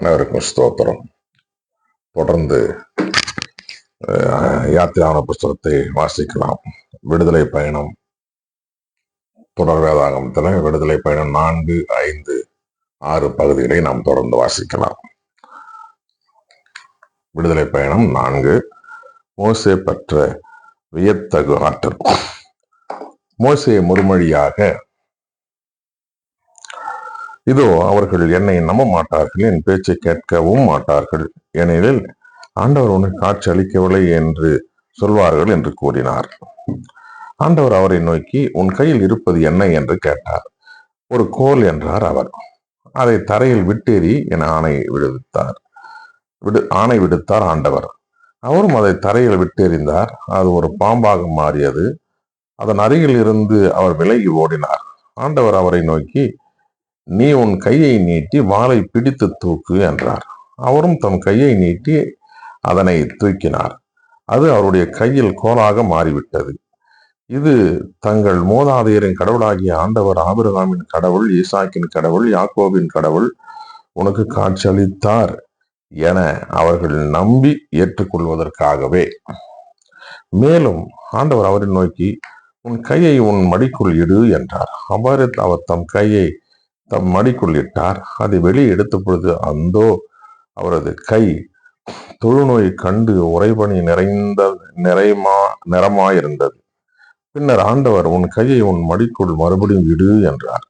அனைவருக்கும் ஸ்தோத்திரம். தொடர்ந்து அஹ், யாத்திரான புஸ்தகத்தை வாசிக்கலாம். விடுதலை பயணம் தொடர் வேதாகமத்தில் விடுதலை பயணம் நான்கு ஐந்து ஆறு பகுதிகளை நாம் தொடர்ந்து வாசிக்கலாம். விடுதலை பயணம் நான்கு மோசே பெற்ற வியத்தகு ஆற்றல். மோசே முதுமொழியாக இதோ அவர்கள் என்னை நம்ப மாட்டார்கள் என் பேச்சை கேட்கவும் மாட்டார்கள். ஏனெனில் ஆண்டவர் உனக்கு காட்சி அளிக்கவில்லை என்று சொல்வார்கள் என்று கூறினார். ஆண்டவர் அவரை நோக்கி உன் கையில் இருப்பது என்ன? என்று கேட்டார். ஒரு கோல் என்றார் அவர். அதை தரையில் விட்டேறி என ஆணை விடுவித்தார் விடு ஆணை விடுத்தார் ஆண்டவர். அவரும் அதை தரையில் விட்டெறிந்தார். அது ஒரு பாம்பாக மாறியது. அதன் அருகில் இருந்து அவர் விலகி ஓடினார். ஆண்டவர் அவரை நோக்கி நீ உன் கையை நீட்டி வாளை பிடித்து தூக்கு என்றார். அவரும் தன் கையை நீட்டி அதனை தூக்கினார். அது அவருடைய கையில் கோலாக மாறிவிட்டது. இது தங்கள் மூதாதையரின் கடவுளாகிய ஆண்டவர் ஆபிரகாமின் கடவுள் ஈசாக்கின் கடவுள் யாக்கோவின் கடவுள் உனக்கு காட்சியளித்தார் என அவர்கள் நம்பி ஏற்றுக்கொள்வதற்காகவே. மேலும் ஆண்டவர் அவரை நோக்கி உன் கையை உன் மடிக்குள் இடு என்றார். அவ்வாறு அவர் தம் கையை தம் மடிக்குள் இட்டார் அதை வெளியே எடுத்த பொழுது அந்தோ அவரது கை தொழுநோய் கண்டு உறைபனி நிறைந்த நிறைமா நிறமாயிருந்தது. பின்னர் ஆண்டவர் உன் கையை உன் மடிக்குள் மறுபடியும் இடு என்றார்.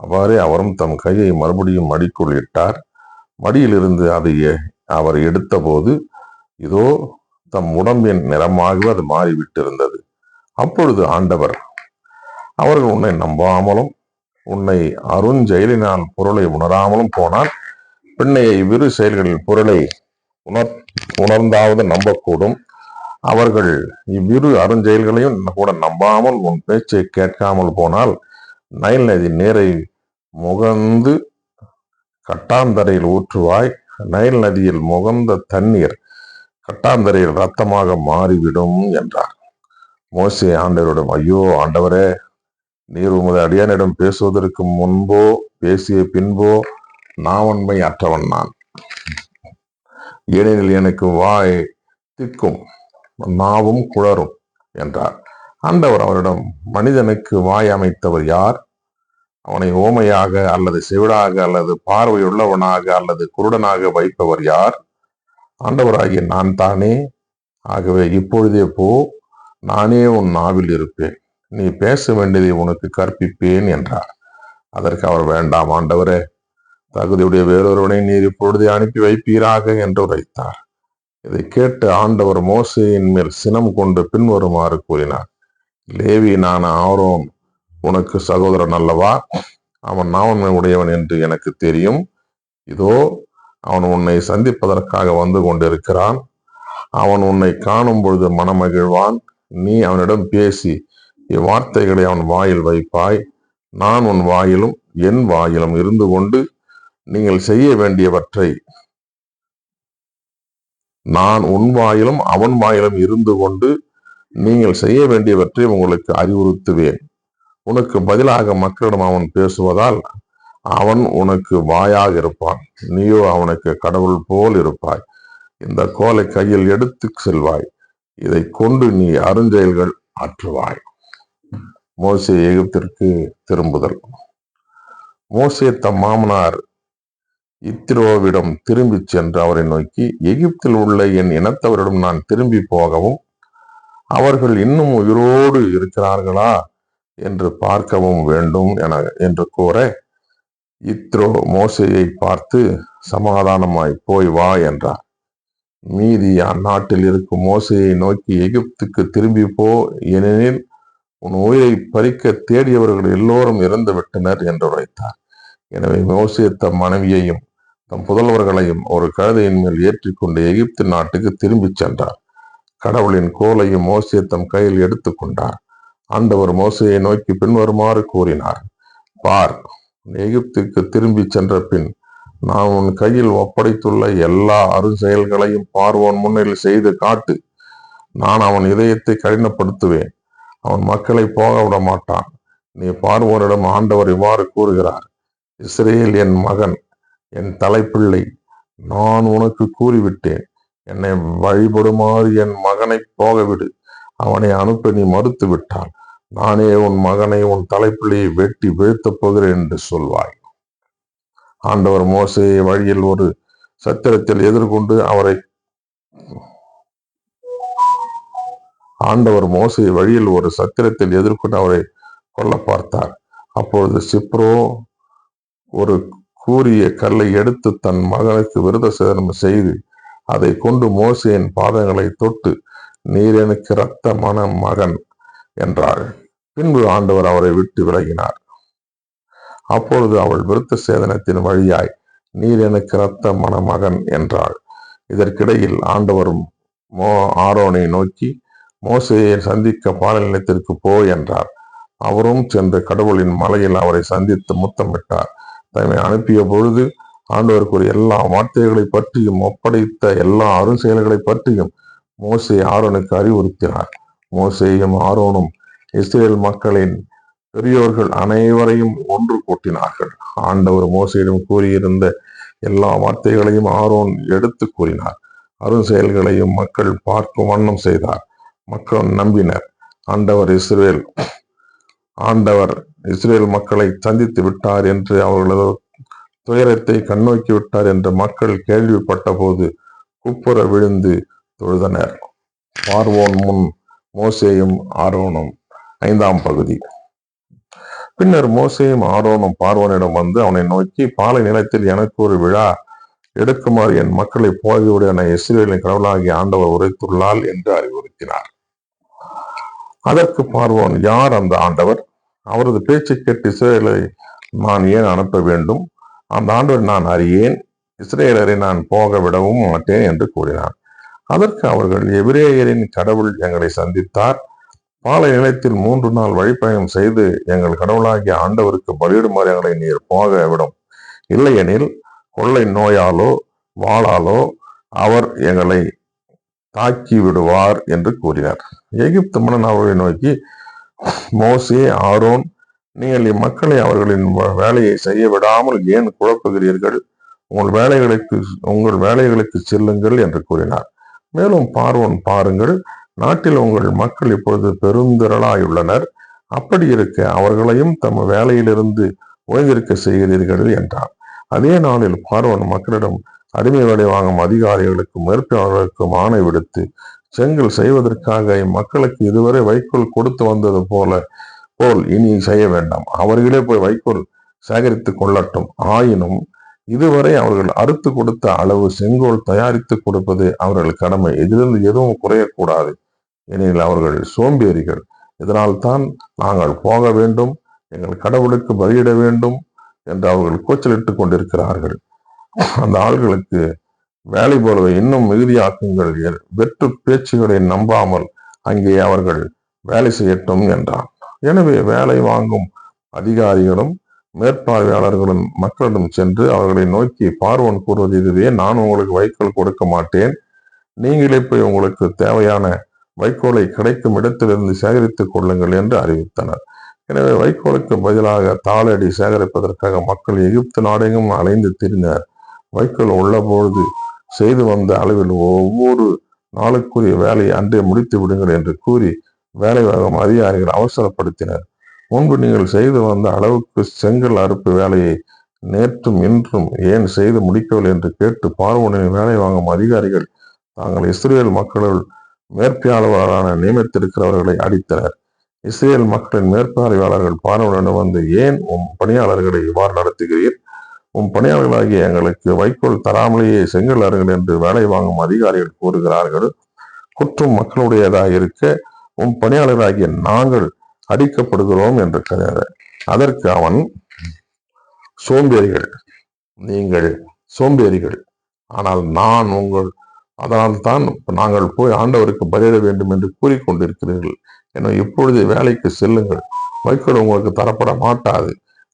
அவ்வாறே அவரும் தம் கையை மறுபடியும் மடிக்குள் இட்டார். மடியிலிருந்து அதை அவர் எடுத்தபோது இதோ தம் உடம்பின் நிறமாகவே அது மாறிவிட்டிருந்தது. அப்பொழுது ஆண்டவர் அவர்கள் உன்னை நம்பாமலும் உன்னை அருஞ்செயலினால் பொருளை உணராமலும் போனால் பின்னையை இவ்விரு செயல்களில் பொருளை உணர் உணர்ந்தாவது நம்பக்கூடும். அவர்கள் இவ்விரு அருஞ்செயல்களையும் கூட நம்பாமல் உன் பேச்சை கேட்காமல் போனால் நயல் நதி நீரை முகந்து கட்டாந்தரையில் ஊற்றுவாய். நயல் நதியில் முகந்த தண்ணீர் கட்டாந்தரையில் ரத்தமாக மாறிவிடும் என்றார். மோசே ஆண்டவரிடம் ஐயோ ஆண்டவரே நீர் உமது அடியானிடம் பேசுவதற்கு முன்போ பேசிய பின்போ நாவன்மை அற்றவன் நான். ஏனெனில் எனக்கு வாய் திக்கும் நாவும் குளரும் என்றார். ஆண்டவர் அவரிடம் மனிதனுக்கு வாய் அமைத்தவர் யார்? அவனை ஓமையாக அல்லது செவிடாக அல்லது பார்வையுள்ளவனாக அல்லது குருடனாக வைப்பவர் யார்? ஆண்டவராகிய நான் தானே? ஆகவே இப்பொழுதே போ நானே உன் நாவில் இருப்பேன். நீ பேச வேண்டியதை உனக்கு கற்பிப்பேன் என்றார். அதற்கு அவர் வேண்டாம் ஆண்டவரே தகுதியுடைய வேறொருவனை நீர் இப்பொழுதே அனுப்பி வைப்பீராக என்று உரைத்தார். இதை கேட்டு ஆண்டவர் மோசையின் மேல் சினம் கொண்டு பின்வருமாறு கூறினார். லேவி நான் ஆரோன் உனக்கு சகோதரன் அல்லவா? அவன் நாவன்மை உடையவன் என்று எனக்கு தெரியும். இதோ அவன் உன்னை சந்திப்பதற்காக வந்து கொண்டிருக்கிறான். அவன் உன்னை காணும் பொழுது மனமகிழ்வான். நீ அவனிடம் பேசி இவ்வார்த்தைகளை அவன் வாயில் வைப்பாய். நான் உன் வாயிலும் என் வாயிலும் இருந்து கொண்டு நீங்கள் செய்ய வேண்டியவற்றை. நான் உன் வாயிலும் அவன் வாயிலும் இருந்து கொண்டு நீங்கள் செய்ய வேண்டியவற்றை உங்களுக்கு அறிவுறுத்துவேன். உனக்கு பதிலாக மக்களிடம் அவன் பேசுவதால் அவன் உனக்கு வாயாக இருப்பான். நீயோ அவனுக்கு கடவுள் போல் இருப்பாய். இந்த கோலை கையில் எடுத்து செல்வாய். இதை கொண்டு நீ அருஞ்செயல்கள் ஆற்றுவாய். மோசே எகிப்திற்கு திரும்புதல். மோசே தம் மாமனார் இத்திரோவிடம் திரும்பிச் சென்று அவரை நோக்கி எகிப்தில் உள்ள என் இனத்தவரிடம் நான் திரும்பி போகவும் அவர்கள் இன்னும் உயிரோடு இருக்கிறார்களா என்று பார்க்கவும் வேண்டும் என என்று கூற இத்ரோ மோசையை பார்த்து சமாதானமாய் போய் வா என்றார். மீதி அந்நாட்டில் இருக்கும் மோசையை நோக்கி எகிப்துக்கு திரும்பி போ ஏனெனில் உன் உயிரை பறிக்க தேடியவர்கள் எல்லோரும் இறந்து விட்டனர் என்று உரைத்தார். எனவே மோசே தம் மனைவியையும் தம் புதல்வர்களையும் ஒரு கழுதையின் மேல் ஏற்றிக்கொண்டு எகிப்து நாட்டுக்கு திரும்பிச் சென்றார். கடவுளின் கோலையும் மோசே தம் கையில் எடுத்துக்கொண்டார் ஆண்டவர் மோசையை நோக்கி பின்வருமாறு கூறினார் பார் எகிப்துக்கு திரும்பிச் சென்ற பின் நான் உன் கையில் ஒப்படைத்துள்ள எல்லா அருஞ்செயல்களையும் பார்வோன் முன்னில் செய்து காட்டு. நான் அவன் இதயத்தை கடினப்படுத்துவேன். அவன் மக்களை போக விட மாட்டான். நீ பார்வோரிடம் ஆண்டவர் இவ்வாறு கூறுகிறார் இஸ்ரேல் என் மகன் என் தலைப்பிள்ளை நான் உனக்கு கூறிவிட்டேன். என்னை வழிபடுமாறு என் மகனை போகவிடு. அவனை அனுப்ப நீ மறுத்து விட்டால் நானே உன் மகனை உன் தலைப்பிள்ளையை வெட்டி வீழ்த்தப் போகிறேன் என்று சொல்வாய். ஆண்டவர் மோசையை வழியில் ஒரு சத்திரத்தில் எதிர்கொண்டு அவரை ஆண்டவர் மோசை வழியில் ஒரு சத்திரத்தில் எதிர்கொண்டு அவரை கொல்ல பார்த்தார். அப்பொழுது சிப்ரோ ஒரு கூறிய கல்லை எடுத்து தன் மகனுக்கு விருத சேதனம் செய்து அதை கொண்டு மோசையின் பாதங்களை தொட்டு நீர் எனக்கு இரத்த மன மகன் என்றாள் பின்பு ஆண்டவர் அவரை விட்டு விலகினார். அப்பொழுது அவள் விருத்த சேதனத்தின் வழியாய் நீர் எனக்கு இரத்த மன மகன் என்றாள். இதற்கிடையில் ஆண்டவர் மோ ஆரோனை நோக்கி மோசையை சந்திக்க பாலநிலத்திற்கு போ என்றார். அவரும் சென்று கடவுளின் மலையில் அவரை சந்தித்து முத்தமிட்டார். தன்னை அனுப்பிய பொழுது ஆண்டவருக்குரிய எல்லா வார்த்தைகளை பற்றியும் ஒப்படைத்த எல்லா அருஞ்செயல்களை பற்றியும் மோசை ஆரோனுக்கு அறிவுறுத்தினார். மோசையும் ஆரோனும் இஸ்ரேல் மக்களின் பெரியோர்கள் அனைவரையும் ஒன்று கூட்டினார்கள். ஆண்டவர் மோசையிடம் கூறியிருந்த எல்லா வார்த்தைகளையும் ஆரோன் எடுத்து கூறினார். அருண் செயல்களையும் மக்கள் பார்க்கும் வண்ணம் செய்தார். மக்கள் நம்பினர். ஆண்டவர் இஸ்ரேல் ஆண்டவர் இஸ்ரேல் மக்களை சந்தித்து விட்டார் என்று அவர்களது துயரத்தை கண்ணோக்கி விட்டார் என்று மக்கள் கேள்விப்பட்ட போது குப்புற விழுந்து தொழுதனர். பார்வோன் முன் மோசேயும் ஆரோனும் ஐந்தாம் பகுதி. பின்னர் மோசையும் ஆரோனும் பார்வோனிடம் வந்து அவனை நோக்கி பாலை நிலத்தில் எனக்கு ஒரு விழா எடுக்குமாறு என் மக்களை போகிவிட என இஸ்ரேலின் கடவுளாகி ஆண்டவர் உரைத்துள்ளால் என்று அறிவுறுத்தினார். அதற்கு பார்வோன் யார் அந்த ஆண்டவர்? அவரது பேச்சை கேட்டு இஸ்ரேலை நான் ஏன் அனுப்ப வேண்டும்? அந்த ஆண்டவர் நான் அறியேன். இஸ்ரேலரை நான் போக விடவும் மாட்டேன் என்று கூறினார் அதற்கு அவர்கள் எபிரேயரின் கடவுள் எங்களை சந்தித்தார். பாலை நிலத்தில் மூன்று நாள் வழிப்பயணம் செய்து எங்கள் கடவுளாகிய ஆண்டவருக்கு பலியிடுமாறு எங்களை நீர் போக விடும். இல்லையெனில் கொள்ளை நோயாலோ வாளாலோ அவர் எங்களை தாக்கி விடுவார் என்று கூறினார். எகிப்து மன்னன் அவர்களை நோக்கி மோசே ஆரோன் நீங்கள் இம்மக்களை அவர்களின் வேலையை செய்ய விடாமல் ஏன் குழப்புகிறீர்கள்? உங்கள் வேலைகளுக்கு உங்கள் வேலைகளுக்கு செல்லுங்கள் என்று கூறினார். மேலும் பார்வோன் பாருங்கள் நாட்டில் உங்கள் மக்கள் இப்பொழுது பெருந்திரளாயுள்ளனர். அப்படி இருக்க அவர்களையும் தம் வேலையிலிருந்து ஓய்ந்திருக்க செய்கிறீர்கள் என்றார். அதே நாளில் பார்வன் மக்களிடம் அடிமை வேலை வாங்கும் அதிகாரிகளுக்கும் மேற்பாளர்களுக்கும் ஆணை விடுத்து செங்கல் செய்வதற்காக இம்மக்களுக்கு இதுவரை வைக்கோல் கொடுத்து வந்தது போல போல் இனி செய்ய வேண்டாம். அவர்களே போய் வைக்கோல் சேகரித்துக் கொள்ளட்டும். ஆயினும் இதுவரை அவர்கள் அறுத்து கொடுத்த அளவு செங்கோல் தயாரித்து கொடுப்பது அவர்கள் கடமை. இதிலிருந்து எதுவும் குறையக்கூடாது எனில் அவர்கள் சோம்பேறிகள். இதனால் தான் நாங்கள் போக வேண்டும் எங்கள் கடவுளுக்கு பலியிட வேண்டும் என்று அவர்கள் கூச்சலிட்டுக் கொண்டிருக்கிறார்கள். அந்த ஆள்களுக்கு வேலை போலவை இன்னும் மிகுதியாக்குங்கள். வெற்று பேச்சுகளை நம்பாமல் அங்கே அவர்கள் வேலை செய்யட்டும் என்றான். எனவே வேலை வாங்கும் அதிகாரிகளும் மேற்பார்வையாளர்களும் மக்களிடம் சென்று அவர்களை நோக்கி பார்வன் கூறுவது இதுவே நான் உங்களுக்கு வைக்கோல் கொடுக்க மாட்டேன். நீங்களே போய் உங்களுக்கு தேவையான வைக்கோலை கிடைக்கும் இடத்திலிருந்து சேகரித்துக் கொள்ளுங்கள் என்று அறிவித்தனர். எனவே வைக்கோலுக்கு பதிலாக தாளடி சேகரிப்பதற்காக மக்கள் எகிப்து நாடெங்கும் அலைந்து திரிந்தனர். வைக்கோல் உள்ளபொழுது செய்து வந்த அளவில் ஒவ்வொரு நாளுக்குரிய வேலையை அன்றே முடித்து விடுங்கள் என்று கூறி வேலை வாங்கும் அதிகாரிகள் அவசரப்படுத்தினர். முன்பு நீங்கள் செய்து வந்த அளவுக்கு செங்கல் அறுப்பு வேலையை நேற்றும் இன்றும் ஏன் செய்து முடிக்கவில்லை என்று கேட்டு பார்வோனின் வேலை வாங்கும் அதிகாரிகள் தாங்கள் இஸ்ரேல் மக்களுள் மேற்பார்வையாளரான நியமித்திருக்கிறவர்களை அடித்தனர். இஸ்ரேல் மக்களின் மேற்பார்வையாளர்கள் பார்வோனிடம் வந்து ஏன் உம் பணியாளர்களை இவ்வாறு நடத்துகிறீர்? உம் பணியாளர்களாகிய எங்களுக்கு வைக்கோல் தராமலேயே செங்கல் அருங்கள் என்று வேலை வாங்கும் அதிகாரிகள் கூறுகிறார்கள். குற்றம் மக்களுடையதாக இருக்க உம் பணியாளர்களாகிய நாங்கள் அடிக்கப்படுகிறோம் என்று கருதினார் அதற்கு அவன் சோம்பேறிகள் நீங்கள் சோம்பேறிகள் ஆனால் நான் உங்கள் அதனால் தான் நாங்கள் போய் ஆண்டவருக்கு பதிலிட வேண்டும் என்று கூறிக்கொண்டிருக்கிறீர்கள். என இப்பொழுது வேலைக்கு செல்லுங்கள். வைக்கோல் உங்களுக்கு தரப்பட மாட்டாது.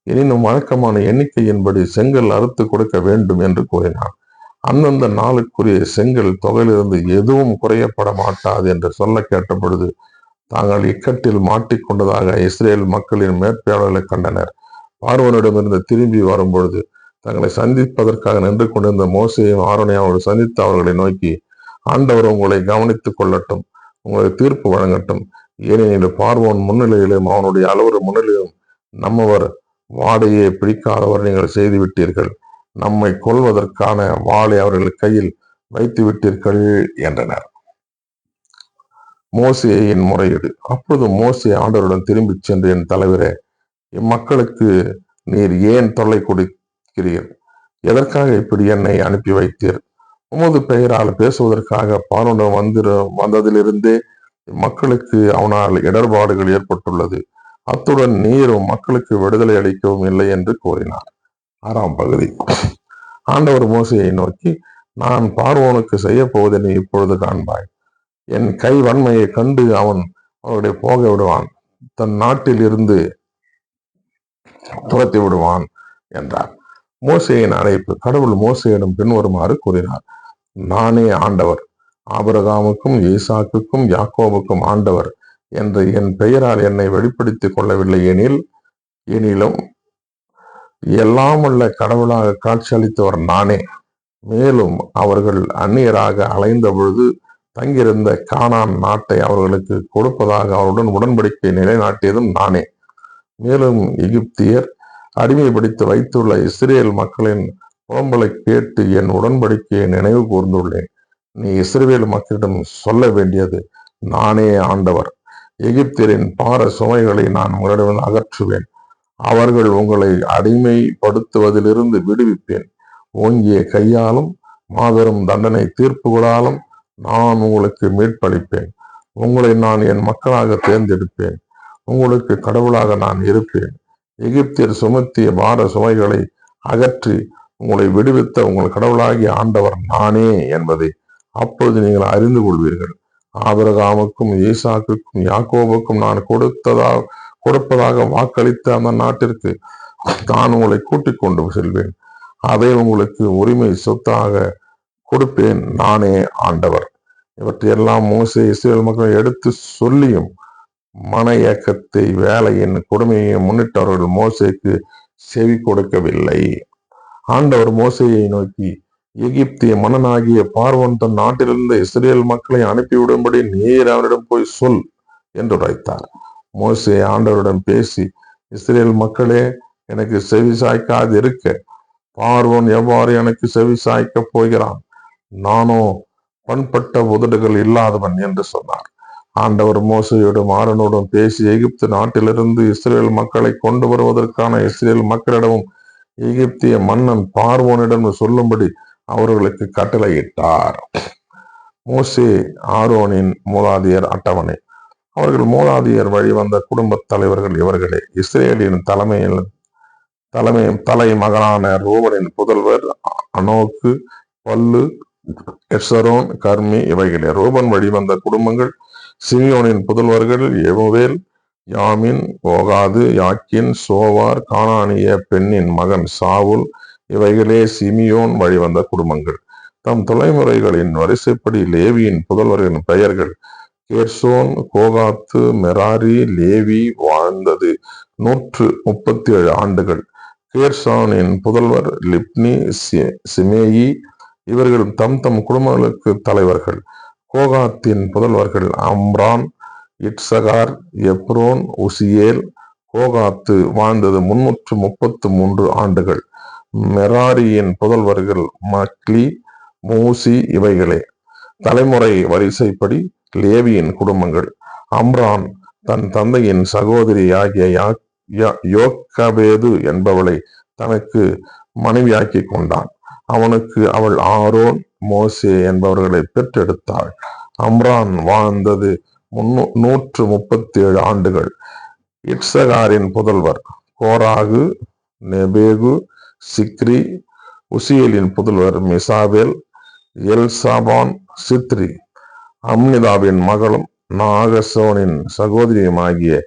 எனினும் வழக்கமான எண்ணிக்கையின்படி செங்கல் அறுத்து கொடுக்க வேண்டும் என்று கூறினான் அந்தந்த நாளுக்குரிய செங்கல் தொகையிலிருந்து எதுவும் குறையப்பட மாட்டாது என்று சொல்ல கேட்டபொழுது தாங்கள் இக்கட்டில் மாட்டிக்கொண்டதாக இஸ்ரேல் மக்களின் மேற்பாளர்களை கண்டனர். பார்வனிடமிருந்து திரும்பி வரும்பொழுது தங்களை சந்திப்பதற்காக நின்று கொண்டிருந்த மோசையும் ஆரோனையும் அவர்கள் சந்தித்து அவர்களை நோக்கி ஆண்டவர் உங்களை கவனித்துக் கொள்ளட்டும் உங்களுக்கு தீர்ப்பு வழங்கட்டும். ஏனெனில் பார்வோன் முன்னிலையிலும் அவனுடைய அலுவலர் முன்னிலையிலும் நம்மவர் வாடையை பிடிக்காதவர் நீங்கள் செய்து விட்டீர்கள் நம்மை கொல்வதற்கான வாளை அவர்கள் கையில் வைத்து விட்டீர்கள் என்றனர். மோசையின் முறையீடு அப்பொழுது மோசே ஆண்டவருடன் திரும்பிச் சென்று என் தலைவரே இம்மக்களுக்கு நீர் ஏன் தொல்லை கொடுக்கிறீர்? எதற்காக இப்படி என்னை அனுப்பி வைத்தீர்? உமது பெயரால் பேசுவதற்காக பானுடன் வந்திரு வந்ததிலிருந்தே மக்களுக்கு அவனால் இடர்பாடுகள் ஏற்பட்டுள்ளது. அத்துடன் நீரும் மக்களுக்கு விடுதலை அளிக்கவும் இல்லை என்று கூறினார். ஆறாம் பகுதி. ஆண்டவர் மோசையை நோக்கி நான் பார்வோனுக்கு செய்ய போவதை நீ இப்பொழுது காண்பாய். என் கை வன்மையை கண்டு அவன் அவருடைய போக விடுவான். தன் நாட்டில் இருந்து துரத்தி விடுவான் என்றார். மோசையின் அழைப்பு கடவுள் மோசையிடம் பின்வருமாறு கூறினார். நானே ஆண்டவர். ஆபரகாமுக்கும் ஈசாக்குக்கும் யாக்கோபுக்கும் ஆண்டவர். என்று என் பெயரால் என்னை வெளிப்படுத்திக் கொள்ளவில்லை எனில் எனிலும் எல்லாம் உள்ள கடவுளாக காட்சியளித்தவர் நானே. மேலும் அவர்கள் அந்நியராக அலைந்த பொழுது தங்கியிருந்த கானான் நாட்டை அவர்களுக்கு கொடுப்பதாக அவருடன் உடன்படிக்கை நிலைநாட்டியதும் நானே. மேலும் எகிப்தியர் அடிமைப்படுத்தி வைத்துள்ள இஸ்ரேல் மக்களின் புலம்பலை கேட்டு என் உடன்படிக்கையை நினைவு கூர்ந்துள்ளேன். நீ இஸ்ரேல் மக்களிடம் சொல்ல வேண்டியது நானே ஆண்டவர். எகிப்தியரின் பார சுமைகளை நான் உங்களிடம் அகற்றுவேன். அவர்கள் உங்களை அடிமைப்படுத்துவதிலிருந்து விடுவிப்பேன். ஓங்கிய கையாலும் மாபெரும் தண்டனை தீர்ப்புகளாலும் நான் உங்களுக்கு மீட்பளிப்பேன். உங்களை நான் என் மக்களாக தேர்ந்தெடுப்பேன். உங்களுக்கு கடவுளாக நான் இருப்பேன். எகிப்தியர் சுமத்திய பார சுமைகளை அகற்றி உங்களை விடுவித்த உங்கள் கடவுளாகிய ஆண்டவர் நானே என்பதை அப்பொழுது நீங்கள் அறிந்து கொள்வீர்கள். ஆபரகாமுக்கும் ஈசாக்குக்கும் யாக்கோபுக்கும் நான் கொடுத்ததா கொடுப்பதாக வாக்களித்த அந்த நாட்டிற்கு நான் உங்களை கூட்டிக் கொண்டு செல்வேன். அதை உங்களுக்கு உரிமை சொத்தாக கொடுப்பேன். நானே ஆண்டவர். இவற்றையெல்லாம் மோசே இஸ்ரேல் மக்கள் எடுத்து சொல்லியும் மன இயக்கத்தை வேலையின் கொடுமையை முன்னிட்டவர்கள் மோசைக்கு செவி கொடுக்கவில்லை. ஆண்டவர் மோசையை நோக்கி எகிப்திய மன்னனாகிய பார்வன் தன் நாட்டிலிருந்து இஸ்ரேல் மக்களை அனுப்பிவிடும்படி நீர் அவனிடம் போய் சொல் என்று உரைத்தார். மோசே ஆண்டவரிடம் பேசி இஸ்ரேல் மக்களே எனக்கு செவி சாய்க்காது இருக்க பார்வன் எவ்வாறு எனக்கு செவி சாய்க்கப் போகிறான்? நானோ பண்பட்ட உதடுகள் இல்லாதவன் என்று சொன்னார். ஆண்டவர் மோசையோடும் ஆரனோடும் பேசி எகிப்து நாட்டிலிருந்து இஸ்ரேல் மக்களை கொண்டு வருவதற்கான இஸ்ரேல் மக்களிடமும் எகிப்திய மன்னன் பார்வோனிடம் சொல்லும்படி அவர்களுக்கு கட்டளையிட்டார். மோசே ஆரோனின் மூலாதியர் அட்டவணை. அவர்கள் மூலாதியர் வழி வந்த குடும்பத் தலைவர்கள் இவர்களே. இஸ்ரேலின் தலைமையில் தலைமை தலை மகனான ரூபனின் புதல்வர் அனோக்கு பல்லு எஸ்ஸரோன் கர்மி இவைகளே. ரூபன் வழிவந்த குடும்பங்கள் சிமியோனின் புதல்வர்கள் எமுவேல் யாமின் ஓகாது யாக்கின் சோவார் கானானிய பெண்ணின் மகன் சாவுல் இவைகளே சிமியோன் வழிவந்த குடும்பங்கள். தம் தொலைமுறைகளின் வரிசைப்படி லேவியின் புதல்வர்களின் பெயர்கள் கேர்சோன் கோகாத்து மெராரி லேவி வாழ்ந்தது நூற்று முப்பத்தி ஏழு ஆண்டுகள். கேர்சானின் புதல்வர் லிப்னி சி- சிமேயி இவர்கள் தம் தம் குடும்பங்களுக்கு தலைவர்கள். கோகாத்தின் புதல்வர்கள் அம்ரான் இட்சகார் எப்ரோன் உசியேல் கோகாத்து வாழ்ந்தது முன்னூற்று முப்பத்து மூன்று ஆண்டுகள். மெராரியின் புதல்வர்கள் மக்லி மூசி இவைகளே. தலைமுறை வரிசைப்படி லேவியின் குடும்பங்கள். அம்ரான் தன் தந்தையின் சகோதரி ஆகிய யா- யோக்கபேது என்பவளை தனக்கு மனைவியாக்கி கொண்டான். அவனுக்கு அவள் ஆரோன் மோசே என்பவர்களை பெற்றெடுத்தாள். அம்ரான் வாழ்ந்தது முன்னூ நூற்று முப்பத்தி ஏழு ஆண்டுகள். இட்சகாரின் புதல்வர் கோராகு நெபேகு சிக்ரி உசியலின் புதல்வர் மிசாவேல் எல்சாபான் சித்ரி அம்னிதாவின் மகளும் நாகசோனின் சகோதரியுமாகிய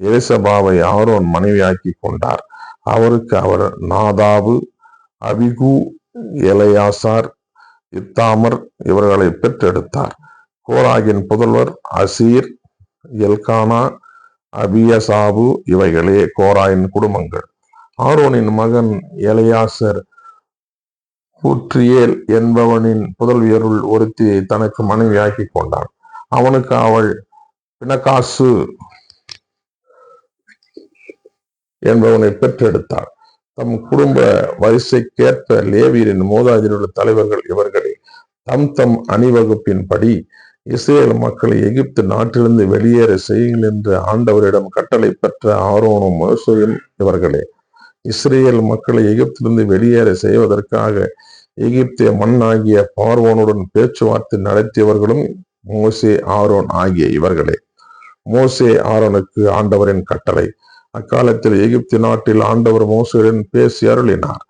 எலிசபாவை ஆரோன் மனைவியாக்கி கொண்டார். அவருக்கு அவர் நாதாபு அபிகு எலையாசார் இத்தாமர் இவர்களை பெற்றெடுத்தார். கோராகின் புதல்வர் அசீர் எல்கானா அபியசாபு இவைகளே கோராயின் குடும்பங்கள். ஆரோனின் மகன் எலையாசர் கூற்றியேல் என்பவனின் புதல்வியருள் ஒருத்தி தனக்கு மனைவியாக்கி கொண்டான். அவனுக்கு அவள் பிணக்காசு என்பவனை பெற்றெடுத்தாள். தம் குடும்ப வரிசைக்கேற்ப லேவியரின் மூதாதிரியுள்ள தலைவர்கள் இவர்களே தம் தம் அணிவகுப்பின்படி இஸ்ரேல் மக்களை எகிப்து நாட்டிலிருந்து வெளியேற செய்யுங்கள் என்று ஆண்டவரிடம் கட்டளை பெற்ற ஆரோனும் மோசையும் இவர்களே. இஸ்ரேல் மக்களை எகிப்திலிருந்து வெளியேற செய்வதற்காக எகிப்திய மண்ணாகிய பார்வோனுடன் பேச்சுவார்த்தை நடத்தியவர்களும் மோசே ஆரோன் ஆகிய இவர்களே. மோசே ஆரோனுக்கு ஆண்டவரின் கட்டளை. அக்காலத்தில் எகிப்து நாட்டில் ஆண்டவர் மோசையுடன் பேசி அருளினார்.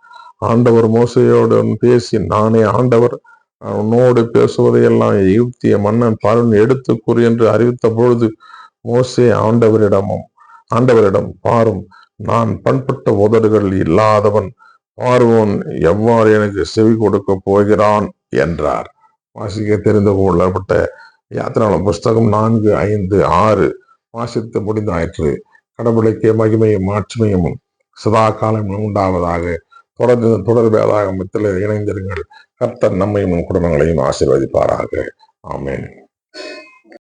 ஆண்டவர் மோசையுடன் பேசி நானே ஆண்டவர் உன்னோடு பேசுவதையெல்லாம் எகிப்திய மன்னன் பார்வன் எடுத்து கூறு என்று அறிவித்த பொழுது மோசே ஆண்டவரிடமும் ஆண்டவரிடம் பாரும் நான் பண்பட்ட உதடுகள் இல்லாதவன் பார்வோன் எவ்வாறு எனக்கு செவி கொடுக்க போகிறான்? என்றார். வாசிக்க தெரிந்து கொள்ளப்பட்ட யாத்திராள புஸ்தகம் நான்கு ஐந்து ஆறு. வாசித்து முடிந்தாயிற்று. கடவுளுக்கு மகிமையும் மாட்சிமையும் சதா காலம் உண்டாவதாக. தொடர்ந்து தொடர் வேதாகமத்தில் இணைந்திருங்கள். கர்த்தர் நம்மையும் குடும்பங்களையும் ஆசீர்வதிப்பாராக. ஆமேன்.